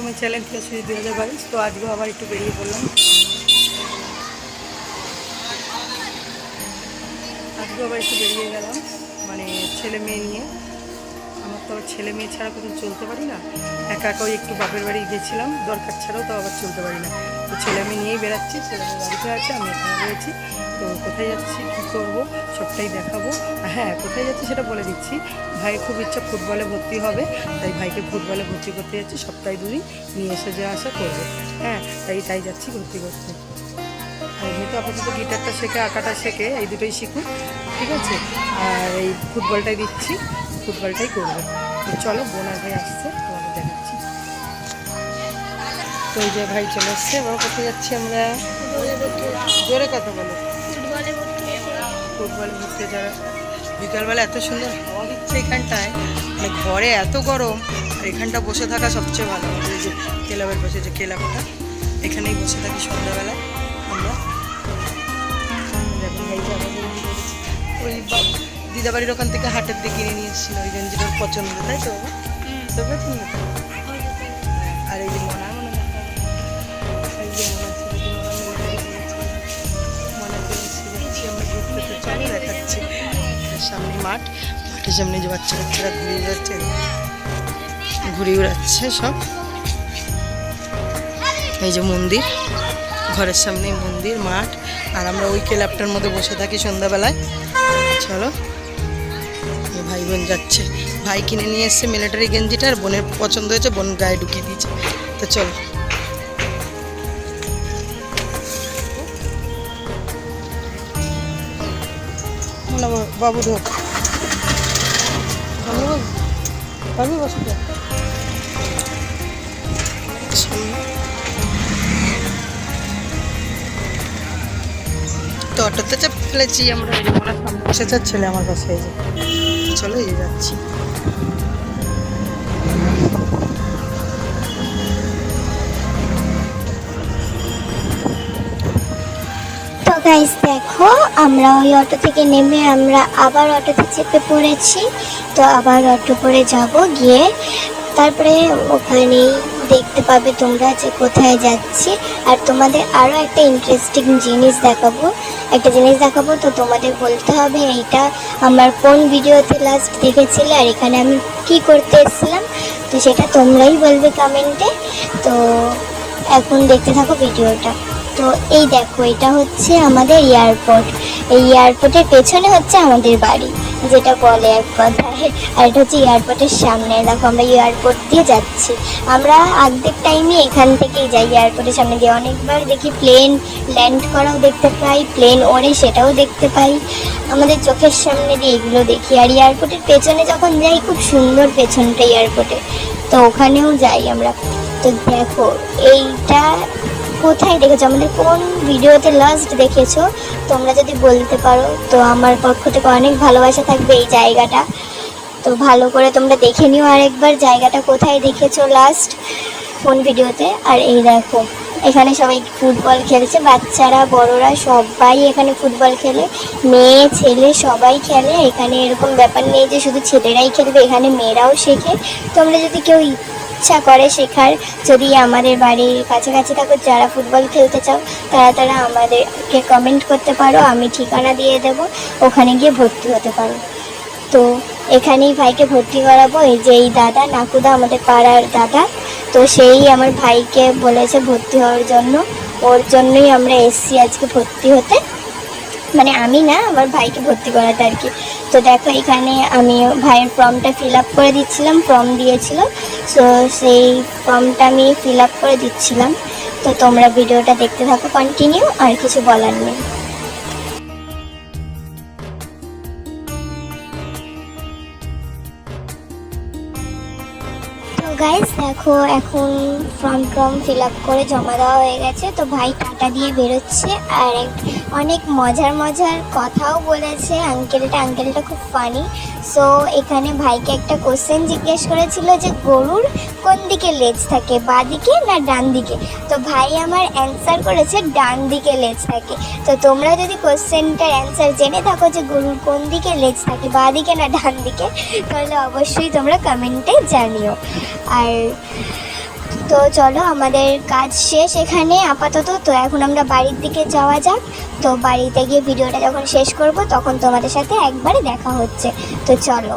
Two challenge channel সুজি দু হাজার বাইশ, তো আজকেও আবার একটু বেরিয়ে পড়লাম। আজকেও আবার একটু বেরিয়ে গেলাম মানে ছেলে মেয়ে নিয়ে। তো ছেলে মেয়ে ছাড়া কোথাও চলতে পারি না। একা একা ওই একটু বাপের বাড়ি গেছিলাম, দরকার ছাড়াও তো আবার চলতে পারি না। তো ছেলে মেয়ে নিয়েই বেড়াচ্ছি, ছেলে মেয়ে বাড়িতে আছে, আমি এখানে রয়েছি। তো কোথায় যাচ্ছি, কী করব, সবটাই দেখাবো। হ্যাঁ কোথায় যাচ্ছি সেটা বলে দিচ্ছি। ভাই খুব ইচ্ছা ফুটবলে ভর্তি হবে, তাই ভাইকে ফুটবলে ভর্তি করতে যাচ্ছি, সপ্তাহে দুদিন নিয়ে এসে যে আসা করব। হ্যাঁ তাই তাই যাচ্ছি ভর্তি করতে। এমনিতে আপাতত গিটারটা শেখে, আঁকাটা শেখে, এই দুটোই শিখুক, ঠিক আছে? আর এই ফুটবলটাই দিচ্ছি। ফুটবলটাই করবে। তো চলো বোনার ভাই আসছে তোমাকে দেখাচ্ছি। তো এই যে ভাই চলে এসছে, এবার কোথায় যাচ্ছি আমরা? জোরে কথা বলো। ফুটবল ঘুরতে যারা বিকালবেলা এত সুন্দর হাওয়া দিচ্ছে এখানটায়। মানে ঘরে এত গরম, আর এখানটা বসে থাকা সবচেয়ে ভালো। আমাদের যে ক্লাবের পাশে যে ক্লাবটা, এখানেই বসে থাকি সন্ধ্যাবেলা দিদাবাড়ির ওখান থেকে হাটের দিকে কিনে নিয়ে এসেছিল ওই ওর পছন্দ তাই তো তোর পছন্দ আর এই যে মনা মনে এই যে মনা ছিল যে মনা মিলিটারি গিয়েছিল মনে করেছি যাচ্ছি আমরা ঘুরতে তো চলো দেখাচ্ছি। সামনে মাঠ মাঠের সামনে যে বাচ্চা কাচ্চারা ঘুরিয়ে যাচ্ছে ঘুরিয়ে বেড়াচ্ছে সব। এই যে মন্দির ঘরের সামনে মন্দির মাঠ। আর আমরা ওই ক্লাবটার মধ্যে বসে থাকি সন্ধ্যাবেলায়। চলো। ভাই বোন যাচ্ছে। ভাই কিনে নিয়ে এসছে মিলিটারি গেঞ্জিটা আর বোনের পছন্দ হয়েছে, বোন গায়ে ঢুকিয়ে দিয়েছে। তো চলো। বাবু ঢোক। বসতে? তো অটোতে চাপ ফেলেছি আমরা। ছেলে আমার কাছে এই যে। চলো, এই যাচ্ছি। গাইস দেখো, আমরা ওই অটো থেকে নেমে আমরা আবার অটোতে চেপে পড়েছি। তো আবার অটো করে যাব গিয়ে তারপরে ওখানেই দেখতে পাবে তোমরা যে কোথায় যাচ্ছি। আর তোমাদের আরও একটা ইন্টারেস্টিং জিনিস দেখাবো। একটা জিনিস দেখাবো, তো তোমাদের বলতে হবে এইটা আমার কোন ভিডিওতে লাস্ট দেখেছিলে আর এখানে আমি কি করতে এসেছিলাম। তো সেটা তোমরাই বলবে কমেন্টে তো এখন দেখতে থাকো ভিডিওটা। তো এই দেখো, এটা হচ্ছে আমাদের এয়ারপোর্ট এই এয়ারপোর্টের পেছনে হচ্ছে আমাদের বাড়ি। যেটা বলে এক কথায়, আর এটা হচ্ছে এয়ারপোর্টের সামনে। দেখো, আমরা এয়ারপোর্ট দিয়ে যাচ্ছি। আমরা অর্ধেক টাইমে এখান থেকেই যাই এয়ারপোর্টের সামনে দিয়ে। অনেকবার দেখি প্লেন ল্যান্ড করাও দেখতে পাই প্লেন ওড়ে সেটাও দেখতে পাই। আমাদের চোখের সামনে দিয়ে এগুলো দেখি। আর এয়ারপোর্টের পেছনে যখন যাই, খুব সুন্দর পেছনটা এয়ারপোর্টে তো ওখানেও যাই আমরা। তো দেখো, এইটা কোথায় দেখেছ? আমাদের কোন ভিডিওতে লাস্ট দেখেছ? তোমরা যদি বলতে পারো, তো আমার পক্ষ থেকে অনেক ভালোবাসা থাকবে এই জায়গাটা। তো ভালো করে তোমরা দেখে নিও আরেকবার জায়গাটা কোথায় দেখেছ লাস্ট কোন ভিডিওতে। আর এই দেখো, এখানে সবাই ফুটবল খেলছে, বাচ্চারা, বড়রা সবাই এখানে ফুটবল খেলে, মেয়ে, ছেলে সবাই খেলে। এখানে এরকম ব্যাপার নেই যে শুধু ছেলেরাই খেলবে, এখানে মেয়েরাও শেখে। তোমরা যদি কেউ ইচ্ছা করে শেখার। যদি আমাদের বাড়ির কাছাকাছি থাকো, যারা ফুটবল খেলতে চাও, তারা তারা আমাদেরকে কমেন্ট করতে পারো, আমি ঠিকানা দিয়ে দেব, ওখানে গিয়ে ভর্তি হতে পারো। তো এখানেই ভাইকে ভর্তি করাবো, এই যে এই দাদা, নাকুদা আমাদের পাড়ার দাদা। তো সেই আমার ভাইকে বলেছে ভর্তি হওয়ার জন্য, ওর জন্যই আমরা এসছি আজকে ভর্তি হতে। মানে আমি না, আমার ভাইকে ভর্তি করাতে আর কি। তো দেখো এখানে আমি ভাইয়ের ফর্মটা ফিল আপ করে দিচ্ছিলাম ফর্ম দিয়েছিল সো সেই ফর্মটা আমি ফিল আপ করে দিচ্ছিলাম। তো তোমরা ভিডিওটা দেখতে থাকো কন্টিনিউ আর কিছু বলার নেই। গাইস দেখো, এখন ফর্ম টর্ম ফিল আপ করে জমা দেওয়া হয়ে গেছে। তো ভাই টাটা দিয়ে বেরোচ্ছে। আর অনেক মজার মজার কথাও বলেছে। আঙ্কেলটা আঙ্কেলটা খুব ফানি সো এখানে ভাইকে একটা কোশ্চেন জিজ্ঞেস করেছিল যে, গরুর কোন দিকে লেজ থাকে, বা দিকে না ডান দিকে? তো ভাই আমার অ্যান্সার করেছে, ডান দিকে লেজ থাকে। তো তোমরা যদি কোশ্চেনটার অ্যান্সার জেনে থাকো যে, গরুর কোন দিকে লেজ থাকে, বা দিকে না ডান দিকে? তাহলে অবশ্যই তোমরা কমেন্টে জানিও। আর তো চলো, আমাদের কাজ শেষ এখানে আপাতত। তো এখন আমরা বাড়ির দিকে যাওয়া যাক। তো বাড়িতে গিয়ে ভিডিওটা যখন শেষ করব, তখন তোমাদের সাথে একবারে দেখা হচ্ছে। তো চলো।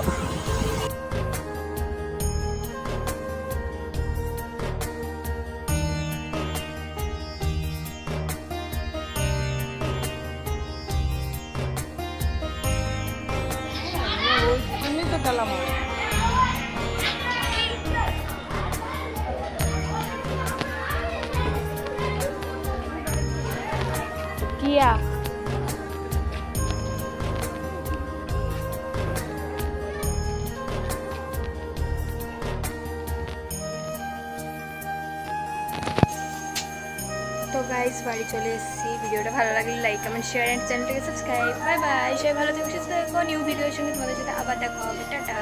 ওইখানেই কিয়া তো গাইস বাড়ি চলে এসেছি। ভিডিওটা ভালো লাগলে লাইক কমেন্ট শেয়ার এন্ড চ্যানেলটাকে সাবস্ক্রাইব বাই বাই সবাই ভালো থেকো, সুস্থ থেকো। নিউ ভিডিওর সঙ্গে তোমাদের সাথে আবার দেখা টাটা।